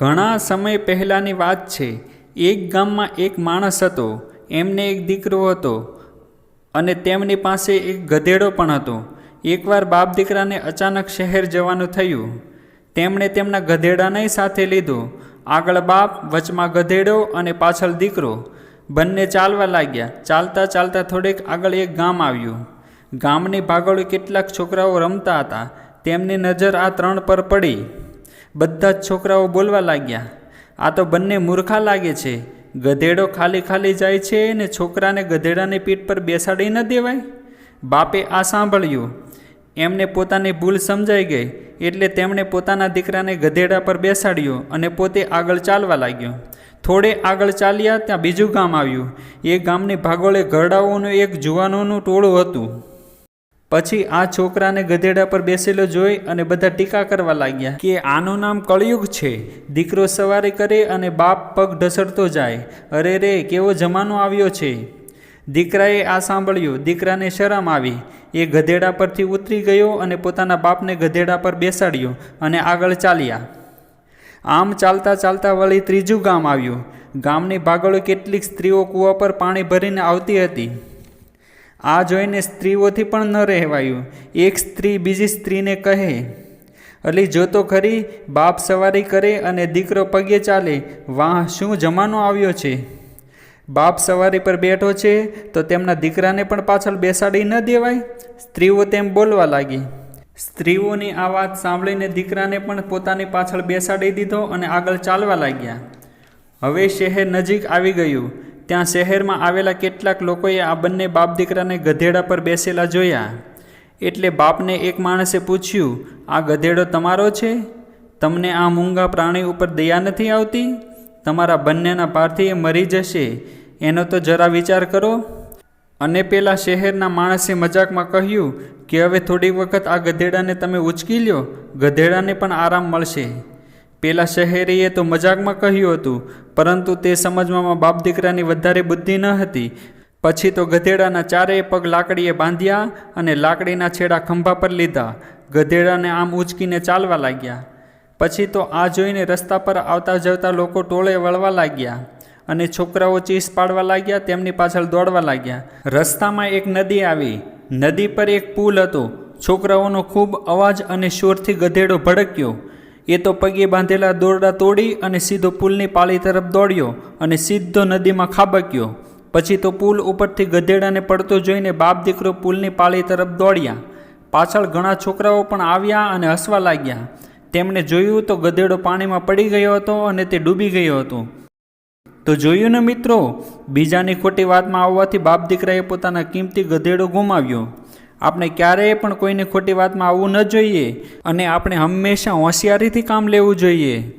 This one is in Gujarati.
ઘણા સમય પહેલાંની વાત છે, એક ગામમાં એક માણસ હતો, એમને એક દીકરો હતો અને તેમની પાસે એક ગધેડો પણ હતો. એકવાર બાપ દીકરાને અચાનક શહેર જવાનું થયું. તેમણે તેમના ગધેડાને સાથે લીધો. આગળ બાપ, વચમાં ગધેડો અને પાછળ દીકરો. બંને ચાલવા લાગ્યા. ચાલતા ચાલતા થોડેક આગળ એક ગામ આવ્યું. ગામની ભાગોળે કેટલાક છોકરાઓ રમતા હતા. તેમની નજર આ ત્રણ પર પડી. બધા જ છોકરાઓ બોલવા લાગ્યા. આ તો બંને મૂર્ખા લાગે છે. ગધેડો ખાલી ખાલી જાય છે ને છોકરાને ગધેડાની પીઠ પર બેસાડી ન દેવાય? બાપે આ સાંભળ્યું. એમને પોતાની ભૂલ સમજાઈ ગઈ. એટલે તેમણે પોતાના દીકરાને ગધેડા પર બેસાડ્યો અને પોતે આગળ ચાલવા લાગ્યો. થોડે આગળ ચાલ્યા ત્યાં બીજું ગામ આવ્યું. એ ગામની ભાગોળે ઘરડાઓનું એક જુવાનોનું ટોળું હતું. પછી આ છોકરાને ગધેડા પર બેસેલો જોઈ અને બધા ટીકા કરવા લાગ્યા કે આનું નામ કળિયુગ છે. દીકરો સવારી કરે અને બાપ પગ ઢસડતો જાય. અરે રે, કેવો જમાનો આવ્યો છે? દીકરાએ આ સાંભળ્યું. દીકરાને શરમ આવી. એ ગધેડા પરથી ઉતરી ગયો અને પોતાના બાપને ગધેડા પર બેસાડ્યો અને આગળ ચાલ્યા. આમ ચાલતા ચાલતા વળી ત્રીજું ગામ આવ્યું. ગામની ભાગળો કેટલીક સ્ત્રીઓ કૂવા પર પાણી ભરીને આવતી હતી. આ જોઈને સ્ત્રીઓથી પણ ન રહેવાયું. એક સ્ત્રી બીજી સ્ત્રીને કહે, અલી જોતો ખરી, બાપ સવારી કરે અને દીકરો પગે ચાલે, વાહ, શું જમાનો આવ્યો છે? બાપ સવારી પર બેઠો છે, તો તેમના દીકરાને પણ પાછળ બેસાડી ન દેવાય? સ્ત્રીઓ તેમ બોલવા લાગી. સ્ત્રીઓની આ વાત સાંભળીને દીકરાને પણ પોતાની પાછળ બેસાડી દીધો અને આગળ ચાલવા લાગ્યા. હવે શહેર નજીક આવી ગયું. ત્યાં શહેરમાં આવેલા કેટલાક લોકોએ આ બંને બાપ દીકરાને ગધેડા પર બેસેલા જોયા. એટલે બાપને એક માણસે પૂછ્યું, આ ગધેડો તમારો છે? તમને આ મૂંગા પ્રાણી ઉપર દયા નથી આવતી? તમારા બંનેના પારથી એ મરી જશે. એનો તો જરા વિચાર કરો. અને પેલા શહેરના માણસે મજાકમાં કહ્યું, કે હવે થોડી વખત આ ગધેડાને તમે ઉચકી લ્યો. ગધેડાને પણ આરામ મળશે. પેલા શહેરીએ તો મજાકમાં કહ્યું હતું, પરંતુ તે સમજવામાં બાપ દીકરાની વધારે બુદ્ધિ ન હતી. પછી તો ગધેડાના ચારેય પગ લાકડીએ બાંધ્યા અને લાકડીના છેડા ખંભા પર લીધા. ગધેડાને આમ ઉચકીને ચાલવા લાગ્યા. પછી તો આ જોઈને રસ્તા પર આવતા જતા લોકો ટોળે વળવા લાગ્યા અને છોકરાઓ ચીસ પાડવા લાગ્યા, તેમની પાછળ દોડવા લાગ્યા. રસ્તામાં એક નદી આવી. નદી પર એક પુલ હતો. છોકરાઓનો ખૂબ અવાજ અને શોરથી ગધેડો ભડક્યો. એ તો પગે બાંધેલા દોરડા તોડી અને સીધો પુલની પાળી તરફ દોડ્યો અને સીધો નદીમાં ખાબક્યો. પછી તો પુલ ઉપરથી ગધેડાને પડતો જોઈને બાપ દીકરો પુલની પાળી તરફ દોડ્યા. પાછળ ઘણા છોકરાઓ પણ આવ્યા અને હસવા લાગ્યા. તેમણે જોયું તો ગધેડો પાણીમાં પડી ગયો હતો અને તે ડૂબી ગયો હતો. તો જોયું ને મિત્રો, બીજાની ખોટી વાતમાં આવવાથી બાપ દીકરાએ પોતાના કિંમતી ગધેડો ગુમાવ્યો. આપણે ક્યારેય પણ કોઈને ખોટી વાતમાં આવવું ન જોઈએ અને આપણે હંમેશા હોશિયારીથી કામ લેવું જોઈએ.